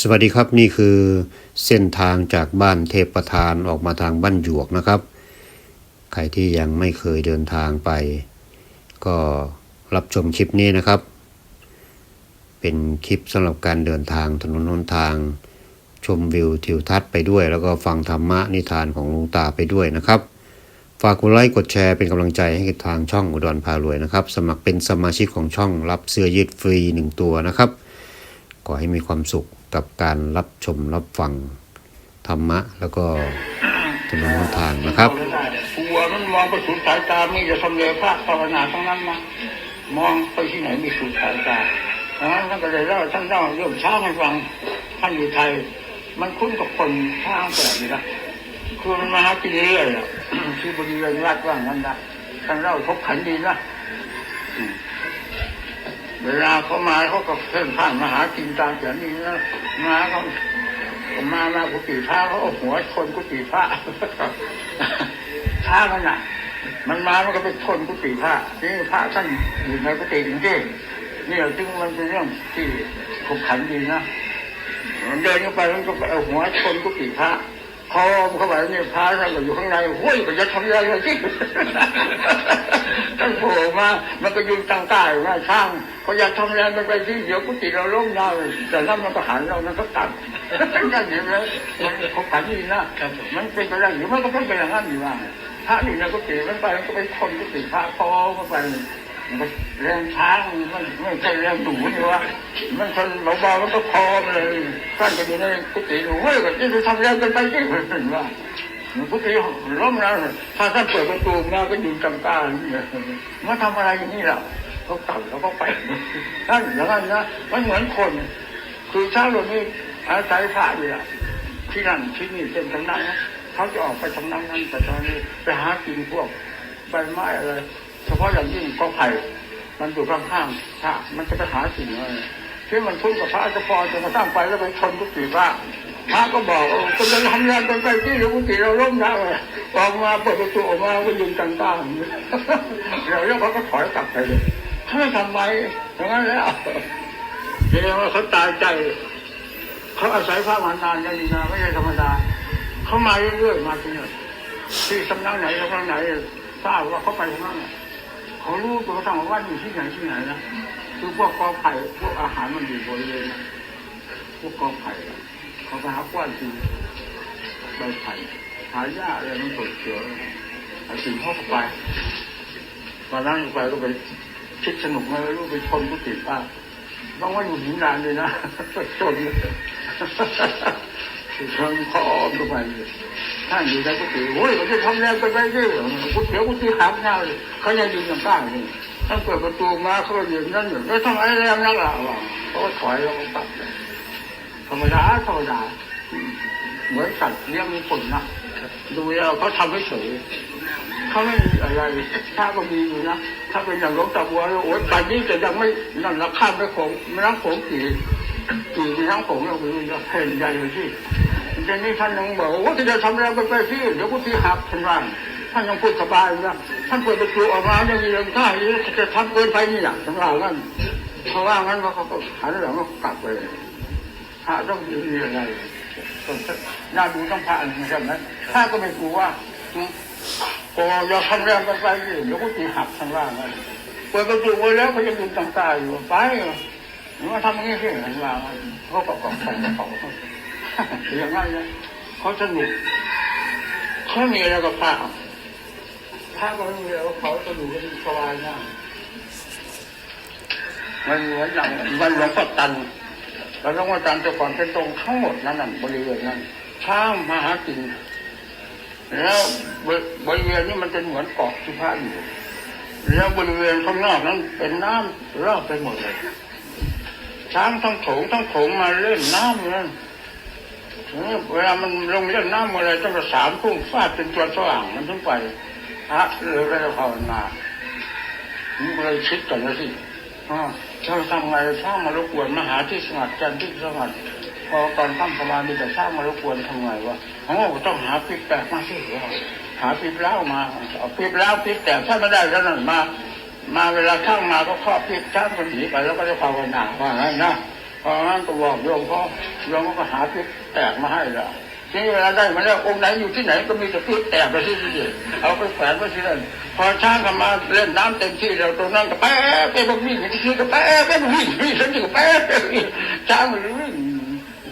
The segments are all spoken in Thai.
สวัสดีครับนี่คือเส้นทางจากบ้านเทพประธานออกมาทางบ้านหยวกนะครับ ใครที่ยังไม่เคยเดินทางไป ก็รับชมคลิปนี้นะครับ เป็นคลิปสำหรับการเดินทางถนนหนทาง ชมวิวทิวทัศน์ไปด้วย แล้วก็ฟังธรรมะนิทานของลวงตาไปด้วยนะครับ ฝากกดไลค์กดแชร์เป็นกำลังใจให้กับทางช่องอุดรพารวยนะครับ สมัครเป็นสมาชิกของช่องรับเสื้อยืดฟรีหนึ่งตัวนะครับขอให้มีความสุข กับการรับชมรับฟังธรรมะ แล้วก็ถนนหนทางนะครับหัวมันมองไปสุดสายตามีแต่ทำเลภาคภาวนาทั้งนั้นนะมองไปที่ไหนมีสุดสายตาดังนั้นท่านก็เลยเล่าท่านเล่าเรื่องช้าให้ฟังท่านอยู่ไทย มันคุ้นกับคนช้างแปลกอยู่นะคือมันมาหากินเรื่อยๆอะที่บริเวณวัดว่างั้นนะท่านเล่าทบขันดีนะ เวลาเขามาเขาก็เพ่นพ่านมาหากินตามแบบนี้นะมาเขาผมมามากุฏิพระเขาเอาหัวชนกุฏิพระพระมันน่ะ มันมามันก็ไปชนกุฏิพระนี่พระท่านอยู่ในกุฏิจริงๆนี่จึงมันเป็นเรื่องที่ขบขันดีนะมันเดินเข้าไปมันก็ไปเอาหัวชนกุฏิพระ พอเข้าไปนี่พระท่านก็อยู่ข้างในห้วยก็จะทำอะไรเลยสิท่านโผล่มา มันก็ยืนตั้งใต้ว่าช่างเขาอยากทำอะไรมันไปที่เดี๋ยวกุฏิเราล้มยาวแต่นั้นมันก็หันเรามันก็ตัดนั่นเห็นไหมมันขบขันดีนะมันเป็นไปได้หรือมันก็เป็นไปอย่างนั้นอยู่ว่าพระอยู่ในกุฏิมันไปมันก็ไปชนกุฏิพระพอเข้าไป มันก็แรงช้างมันไม่ใช่แรงหนูนี่วะมันชนเบาๆมันก็พอเลยท่านก็อยู่ในกุฏิหนูเฮ้ยก็จะทำแรงกันไปที่เหมือนว่าพุทธิล้มแล้วถ้าท่านเปิดประตูมาก็ยืนกำตามาทำอะไรอย่างนี้ล่ะเขาตัดแล้วก็ไปนั่นอย่างนั้นนะมันเหมือนคน คือชาวโลกนี้อาศัยพระอยู่ละที่นั่นที่นี่เป็นทางนั้นนะเขาจะออกไปทางนั้นนั้นแต่ตอนนี้ไปหากินพวกใบไม้อะไร เฉพาะอย่างยิ่งกอไผ่มันอยู่ข้างๆพระมันจะไปหาสิ่งอะไรที่มันทุ่งกับพระจะพอจนกระทั่งไปแล้วไปชนทุกสิ่งพระพระก็บอกว่าจะทำงานกันไปที่หลวงปู่เราล้มได้เลยออกมาเปิดประตูออกมาก็ยืนกันต้านเดี๋ยวแล้วเขาก็ถอยกลับไปเลยเขาไมทำไมอย่างนั้นแล้วเรียกว่าเขาตายใจเขาอาศัยพระมานานกันดีนะไม่ใช่ธรรมดาเขามาเรื่อยๆมาที่นี่ที่สำนักไหนสำนักไหนทราบว่าเขาไปทางนั้น เขารู้ตัวทั้งว่าอยู่ที่ไหนที่ไหนนะคือพวกกอไผ่พวกอาหารมันอยู่บริเวณนั้นพวกกอไผ่อะเขาไปหากว้านกินใบไผ่หาหญ้าอะไรมันสดเขียวเอาสิ่งเข้าไปตอนนั้นไปก็ไปคิดสนุกเลยลูกไปชนกุฏิดป้าต้องว่าอยู่หินนานเลยนะจนทางคออมเข้าไป ท่านอยู่ในกุฏิโอ้ยเขาจะทำแรงไปไปดิกุฏิกุฏิหักหน้าเลยเขายังยืนอย่างก้างเลยท่านเปิดประตูมาเขาก็ยืนนั่นอยู่แล้วทำไมแรงนักล่ะวะเขาก็ถอยแล้วก็ตัดเลยธรรมดาธรรมดาเหมือนสัตว์เลี้ยงมีผลนะดูแล้วเขาทำให้เฉยเขาไม่มีอะไรถ้าก็มีอยู่นะถ้าเป็นอย่างหลวงตาบัวแล้วโอ๊ยป่านนี้จะยังไม่นั่นละข้ามไปโขงไม่น้ำโขงกี่กี่ไม่น้ำโขงเราไปจะเห็นใหญ่เลยที่ ทีนี้ท่านยังบอกว่าจะทำอะไรไปไปที่เดี๋ยวกูที่หักท่านว่าท่านยังพูดสบายนะท่านเปิดประตูออกมายังมียังท่าอยู่จะทำเกินไปนี่อย่างท่านว่างั้นเพราะว่างั้นเขาก็หันหลังก็กลับไปพระต้องมีอะไรต้องน่าดูต้องพระอะไรใช่ไหมถ้าก็ไม่กลัวพอเราทำแรงกันไปเดี๋ยวก็ตีหักท่างล่างเลยเปิดประตูไว้แล้วเขายังยืนต่างตาอยู่ไปหรือว่าทำอย่างนี้ที่ทางล่าเขาก็กองใส่กระเป๋า อย่างนั้นเลยเขาสนุกเขามีอะไรกับพระพระก็ไม่มีแล้วเขาสนุกกันสบายมากมันเหมือนอย่างมันหลวงพ่อตันแล้วหลวงพ่อตันแต่ก่อนเป็นตรงทั้งหมดนั้นน่ะบริเวณนั้นช้างมาหากินแล้วบริเวณนี้มันเป็นเหมือนเกาะที่พระอยู่แล้วบริเวณข้างนอกนั้นเป็นน้ำรอบไปหมดเลยช้างทั้งโถงทั้งโถงมาเล่นน้ำนั่น เวลามันลงเล่นน้ำอะไรตั้งสามทุ่มฟาดเป็นตัวสว่างมันถึงไปพระเลยก็จะภาวนามันก็เลยคิดกันนะสิถ้าทำไงช้างมารบกวนมหาที่สงัดกันที่สงัดพอตอนตั้งประมาณมีแต่ช้างมารบกวนทำไงวะโอ้ต้องหาปีแปลกมาสิหาปีแล้วมาเอาปีแล้วปีแตกถ้าไม่ได้แล้วนั่นมา มาเวลาข้างมาก็ครอบปีช้างมันหนีไปแล้วก็จะภาวนาว่างั้นนะ พองั้นก็บอกโยมพ่อโยมก็หาพิษแตกมาให้ละทีนี้เวลาได้มาแล้วองค์ไหนอยู่ที่ไหนก็มีแต่พิษแตกไปที่นี่เอาไปแขวนไว้ที่นั่นพอช้างเข้ามาเล่นน้ำเต็มที่เราตรงนั้นก็แป๊ะไปบางวิ่งที่นี่ก็แป๊ะไปบางวิ่งวิ่งฉันก็แป๊ะไปวิ่งช้างมันวิ่ง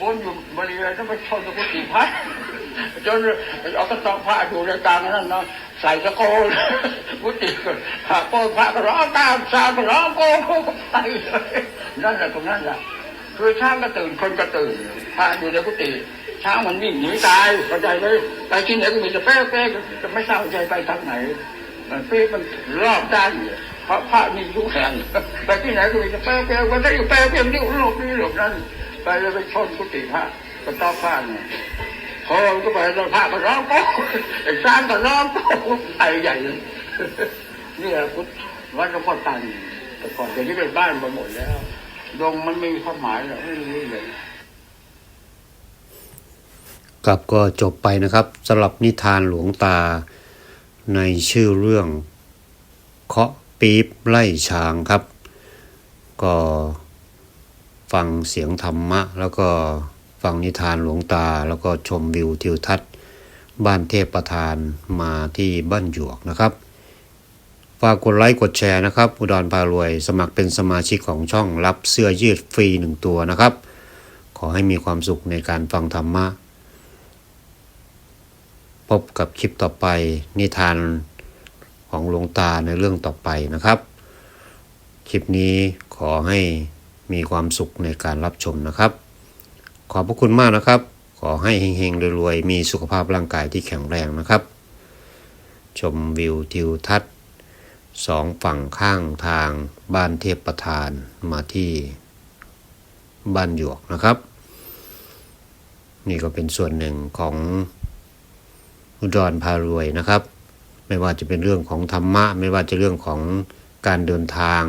วนอยู่บริเวณนั้นไปชนกับกุฏิพระจนเอากระสอบผ้าอยู่ในกลางนั้นเนาะใส่ตะโกนกุฏิก็หาโกนพระก็ร้องตามชาวก็ร้องโกนไปเลยนั่นแหละตรงนั้นแหละ คือช้างก็ตื่นคนก็ตื่นพระอยู่ในกุฏิช้างมันวิ่งหนีตายเข้าใจไหมไปที่ไหนก็มีแต่แป๊ะแป๊ะจะไม่ทราบใจไปทางไหนมันปี๊มันรอบด้านเพราะพระมีทุกแห่งไปที่ไหนก็มีแต่แป๊ะแป๊ะวันนี้อยู่แป๊ะแป๊ะนี่หลบนี่หลบนั่นไปเลยไปชนกุฏิพระก็ต้อพระเนี่ยพอก็ไปแล้วพระก็ร้องโป๊ะไอ้ช้างก็ร้องโป๊ะไอ้ใหญ่เลยนี่แหละพุทธวัดหลวงพ่อตันแต่ก่อนเดี๋ยวนี้เป็นบ้านไปหมดแล้ว ดงมันไม่มีความหมายหรอกไม่รู้เลยกับก็จบไปนะครับสำหรับนิทานหลวงตาในชื่อเรื่องเคาะปี๊บไล่ช้างครับ ก็ฟังเสียงธรรมะ แล้วก็ฟังนิทานหลวงตา แล้วก็ชมวิวทิวทัศน์ บ้านเทพประธานมาที่บ้านหยวกนะครับ ฝากกดไลค์กดแชร์นะครับ อุดรพารวย สมัครเป็นสมาชิกของช่องรับเสื้อยืดฟรีหนึ่งตัวนะครับ ขอให้มีความสุขในการฟังธรรมะ พบกับคลิปต่อไปนิทานของหลวงตาในเรื่องต่อไปนะครับ คลิปนี้ขอให้มีความสุขในการรับชมนะครับ ขอบพระคุณมากนะครับ ขอให้เฮงๆรวยๆมีสุขภาพร่างกายที่แข็งแรงนะครับ ชมวิวทิวทัศน์ สองฝั่งข้างทางบ้านเทพประธานมาที่บ้านหยวกนะครับ นี่ก็เป็นส่วนหนึ่งของอุดรพารวยนะครับ ไม่ว่าจะเป็นเรื่องของธรรมะ ไม่ว่าจะเรื่องของการเดินทาง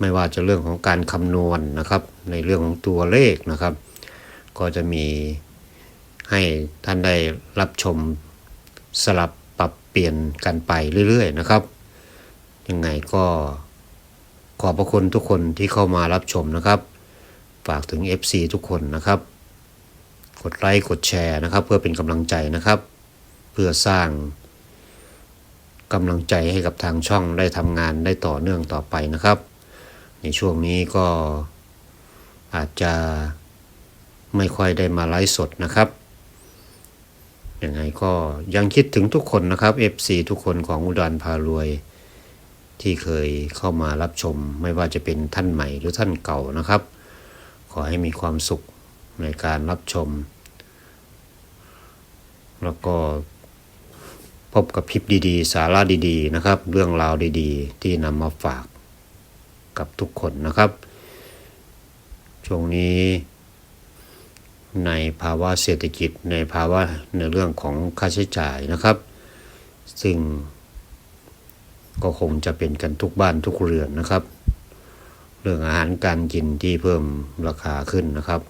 ไม่ว่าจะเรื่องของการคำนวณนะครับ ในเรื่องของตัวเลขนะครับ ก็จะมีให้ท่านได้รับชมสลับปรับเปลี่ยนกันไปเรื่อย ๆ นะครับ ยังไงก็ขอบพระคุณทุกคนที่เข้ามารับชมนะครับ ฝากถึง FC ทุกคนนะครับ กดไลค์กดแชร์นะครับ เพื่อเป็นกำลังใจนะครับ เพื่อสร้างกำลังใจให้กับทางช่องได้ทำงานได้ต่อเนื่องต่อไปนะครับ ในช่วงนี้ก็อาจจะไม่ค่อยได้มาไลฟ์สดนะครับยังไงก็ยังคิดถึงทุกคนนะครับ FC ทุกคนของอุดรพารวย ที่เคยเข้ามารับชม ไม่ว่าจะเป็นท่านใหม่หรือท่านเก่านะครับ ขอให้มีความสุขในการรับชม แล้วก็พบกับคลิปดีๆ สาระดีๆนะครับ เรื่องราวดีๆ ที่นำมาฝากกับทุกคนนะครับ ช่วงนี้ในภาวะเศรษฐกิจในภาวะในเรื่องของค่าใช้จ่ายนะครับ ซึ่ง ก็คงจะเป็นกันทุกบ้านทุกเรือนนะครับ เรื่องอาหารการกินที่เพิ่มราคาขึ้นนะครับ